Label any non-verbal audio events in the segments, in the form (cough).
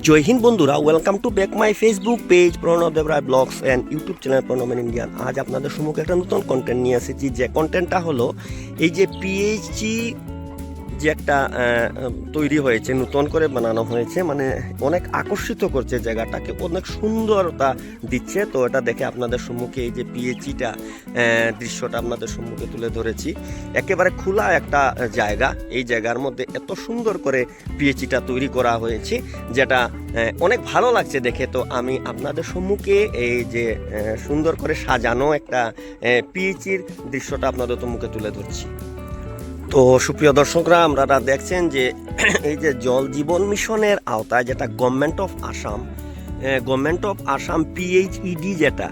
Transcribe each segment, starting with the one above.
জয় হিন্দ বন্ধুরা welcome to back my Facebook page Pranab Debroy blogs and YouTube channel Pranab Indian আজ আপনাদের সম্মুখে একটা নতুন কন্টেন্ট নিয়ে এসেছি। যে কন্টেন্টটা হলো এই যে পিএইচজি যে একটা তৈরি হয়েছে, নতুন করে বানানো হয়েছে মানে অনেক আকর্ষিত করছে জায়গাটাকে, অনেক সুন্দরতা দিচ্ছে। তো এটা দেখে আপনাদের সম্মুখে এই যে পিএইচজিটা দৃশ্যটা আপনাদের সম্মুখে তুলে ধরেছি। একেবারে খোলা একটা জায়গা, এই জায়গার মধ্যে এত সুন্দর করে পিএইচজিটা তৈরি করা হয়েছে, যেটা অনেক ভালো লাগছে দেখে। তো আমি আপনাদের সম্মুখে এই যে সুন্দর করে সাজানো একটা পিএইচির দৃশ্যটা আপনাদের সম্মুখে তুলে ধরছি। তো সুপ্রিয় দর্শকরা আপনারা দেখছেন যে (clears throat) এই যে জল জীবন মিশনের আওতায় যেটা government of Assam government of Assam PHED যেটা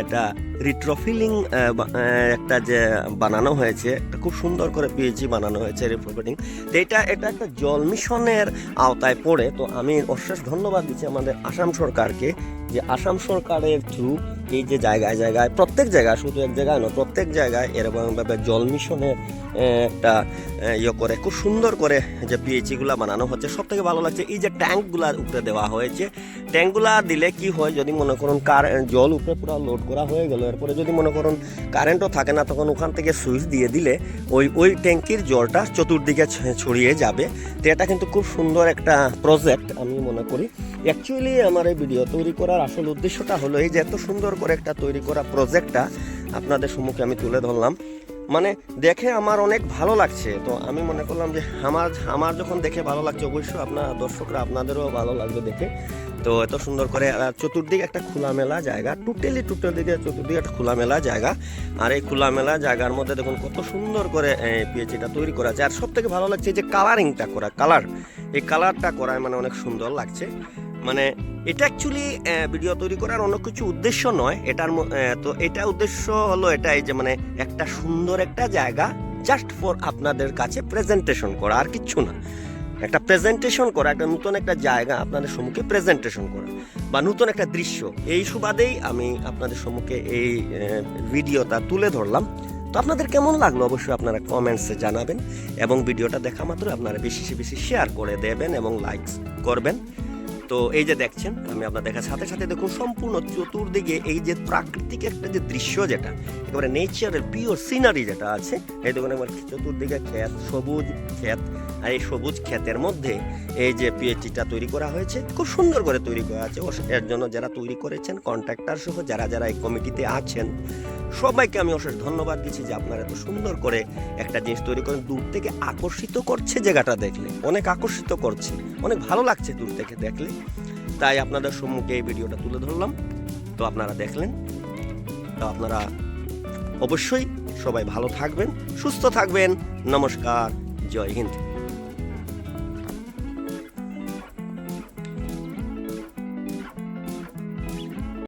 এটা রিট্রোফিলিং একটা যে বানানো হয়েছে খুব সুন্দর করে পিএইচি বানানো হয়েছে রিপ্রোফিলিং এটা এটা একটা জল মিশনের আওতায় পড়ে। তো আমি অশেষ ধন্যবাদ দিচ্ছি আমাদের আসাম সরকারকে যে আসাম সরকারের থ্রু এই যে জায়গায় জায়গায়, প্রত্যেক জায়গায়, শুধু এক জায়গায় নয়, প্রত্যেক জায়গায় এরকমভাবে জল মিশনের একটা ইয়ে করে, খুব সুন্দর করে যে পিএইচি গুলা বানানো হচ্ছে। সব থেকে ভালো লাগছে, এই যে ট্যাঙ্কগুলার উপরে দেওয়া হয়েছে ট্যাঙ্কগুলা দিলে কি হয়, যদি মনে করুন কার জল উপরে পুরো লোড করা হয়ে গেল, এরপরে যদি মনে করুন কারেন্টও থাকে না, তখন ওখান থেকে সুইচ দিয়ে দিলে ওই ওই ট্যাঙ্কির জলটা চতুর্দিকে ছড়িয়ে যাবে। তো এটা কিন্তু খুব সুন্দর একটা প্রজেক্ট আমি মনে করি। অ্যাকচুয়ালি আমার এই ভিডিও তৈরি করার আসল উদ্দেশ্যটা হলো এই যে এত সুন্দর করে একটা তৈরি করা প্রজেক্টটা আপনাদের সম্মুখে আমি তুলে ধরলাম। মানে দেখে আমার অনেক ভালো লাগছে। তো আমি মনে করলাম যে আমার আমার যখন দেখে ভালো লাগছে, অবশ্যই আপনার দর্শকরা আপনাদেরও ভালো লাগবে দেখে। তো এত সুন্দর করে চতুর্দিকে একটা খোলামেলা জায়গা টোটালি টোটাল দিকে চতুর্দিকে একটা খোলামেলা জায়গা। আর এই খোলামেলা জায়গার মধ্যে দেখুন কত সুন্দর করে পিএইচিটা তৈরি করা আছে। আর সব থেকে ভালো লাগছে যে কালারিংটা করা কালার এই কালারটা করায় মানে অনেক সুন্দর লাগছে। মানে এটা অ্যাকচুয়ালি ভিডিও তৈরি করার অন্য কিছু উদ্দেশ্য নয়। এটার তো এটা উদ্দেশ্য হলো এটাই যে মানে একটা সুন্দর একটা জায়গা জাস্ট ফর আপনাদের কাছে প্রেজেন্টেশন করা, আর কিচ্ছু না। একটা প্রেজেন্টেশন করা, একটা নতুন একটা জায়গা আপনাদের সম্মুখে প্রেজেন্টেশন করা, বা নতুন একটা দৃশ্য। এই সুবাদেই আমি আপনাদের সম্মুখে এই ভিডিওটা তুলে ধরলাম। তো আপনাদের কেমন লাগল অবশ্যই আপনারা কমেন্টসে জানাবেন, এবং ভিডিওটা দেখা মাত্র আপনারা বেশি বেশি শেয়ার করে দেবেন এবং লাইকস করবেন। তো এই যে দেখছেন, আমি আপনার দেখার সাথে সাথে দেখুন সম্পূর্ণ চতুর্দিকে এই যে প্রাকৃতিক একটা যে দৃশ্য যেটা, একেবারে নেচারের পিওর সিনারি যেটা আছে, এই দেখুন একবার চতুর্দিকে ক্ষেত, সবুজ ক্ষেত, আর এই সবুজ ক্ষেতের মধ্যে এই যে পিএইচডিটা তৈরি করা হয়েছে, খুব সুন্দর করে তৈরি করা আছে। এর জন্য যারা তৈরি করেছেন কন্ট্রাক্টর সহ যারা যারা এই কমিটিতে আছেন, সবাইকে আমি অশেষ ধন্যবাদ দিচ্ছি যে আপনারা এত সুন্দর করে একটা জিনিস তৈরি করেন, দূর থেকে আকর্ষিত করছে জায়গাটা দেখলে। অনেক আকর্ষিত করছে। অনেক ভালো লাগছে দূর থেকে দেখলে। তাই আপনাদের সম্মুখে এই ভিডিওটা তুলে ধরলাম। তো আপনারা দেখলেন, তো আপনারা অবশ্যই সবাই ভালো থাকবেন, সুস্থ থাকবেন। নমস্কার, জয় হিন্দ।